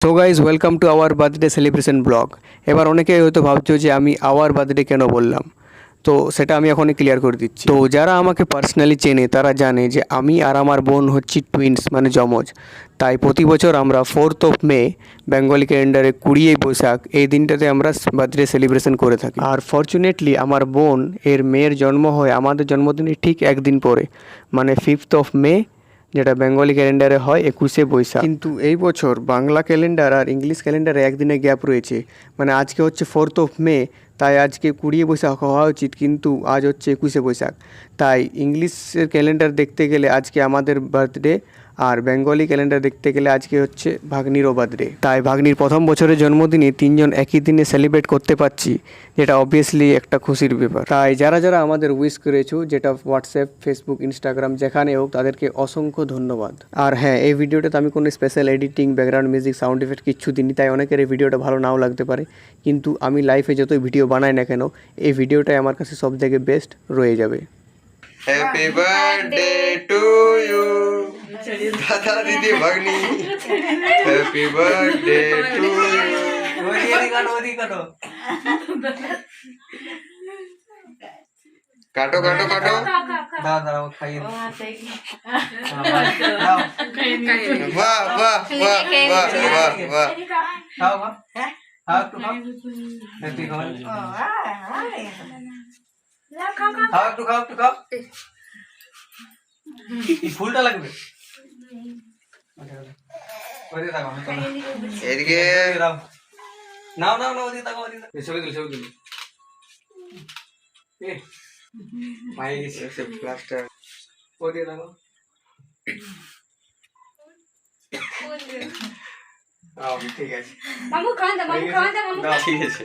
তো guys welcome to our birthday celebration vlog এবার অনেকে হয়তো ভাবছ যে আমি আওয়ার বার্থডে কেন বললাম? তো সেটা আমি এখনই ক্লিয়ার করে দিচ্ছি। তো যারা আমাকে পার্সোনালি চেনে, তারা জানে যে আমি আর আমার বোন হচ্ছি টুইন্স মানে যমজ। তাই প্রতি বছর আমরা ফোর্থ অফ মে বেঙ্গলি ক্যালেন্ডারে কুড়িয়ে বৈশাখ, এই দিনটাতে আমরা বার্থডে সেলিব্রেশন করে থাকি। আর ফর্চুনেটলি আমার বোন, এর মেয়ের জন্ম হয় আমাদের জন্মদিনের ঠিক একদিন পরে মানে ফিফথ অফ মে যেটা বেঙ্গলি ক্যালেন্ডারে হয় একুশে বৈশাখ। কিন্তু এই বছর বাংলা ক্যালেন্ডার আর ইংলিশ ক্যালেন্ডারে একদিনে গ্যাপ রয়েছে। মানে আজকে হচ্ছে ফোর্থ অফ মে তাই আজকে কুড়িয়ে বৈশাখ হওয়া উচিত, কিন্তু আজ হচ্ছে একুশে বৈশাখ। তাই ইংলিশের ক্যালেন্ডার দেখতে গেলে আজকে আমাদের বার্থডে আর বেঙ্গলি ক্যালেন্ডার দেখতে গেলে আজকে হচ্ছে ভাগ্নিরও বার্থডে তাই ভাগ্নির প্রথম বছরের জন্মদিনে তিনজন একই দিনে সেলিব্রেট করতে পারছি, যেটা অবভিয়াসলি একটা খুশির ব্যাপার। তাই যারা যারা আমাদের উইশ করেছ, যেটা হোয়াটসঅ্যাপ ফেসবুক ইনস্টাগ্রাম যেখানে হোক, তাদেরকে অসংখ্য ধন্যবাদ। আর হ্যাঁ এই ভিডিওটাতে আমি কোনো special editing background music sound effect কিচ্ছু দিইনি, তাই অনেকের এই ভিডিওটা ভালো নাও লাগতে পারে। কিন্তু আমি লাইফে যতই ভিডিও বানাই না কেন, এই ভিডিওটাই আমার কাছে সব থেকে বেস্ট রয়ে যাবে। Happy happy birthday to you दादा दीदी भगनी निकालो वो निकालो. काटो काटो काटो दादा वो खाइए वाह वाह वाह वाह वाह वाह खाओ खाओ खाओ हैप्पी बर्थडे ফুলটা লাগবে? এদিকে নাও নাও নাও ওদিকে তাকাও ওদিকে ছবি তুলি ছবি তুলি। এ মাই গেছে। প্লাস্টার। ওদিকে তাকাও ঠিক আছে। মামু খাওয়ান দে মামু খাওয়ান দে মামু। ঠিক আছে।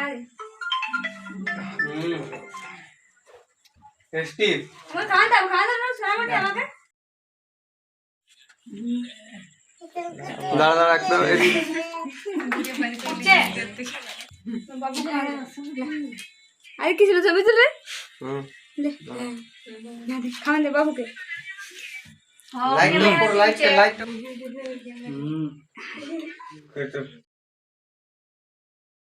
আরে হুম। এ, স্টিভ মামু খাওয়ান দে খাওয়ান দে না শোনা মানে আমাকে দাঁড়া দাঁড়া একদম এদিকে চে বাবু খাওয়ান আরে কি ছিল ছবি তুলে হুম লে না দে খাওয়ান দে বাবুকে লাইট দাও পুরো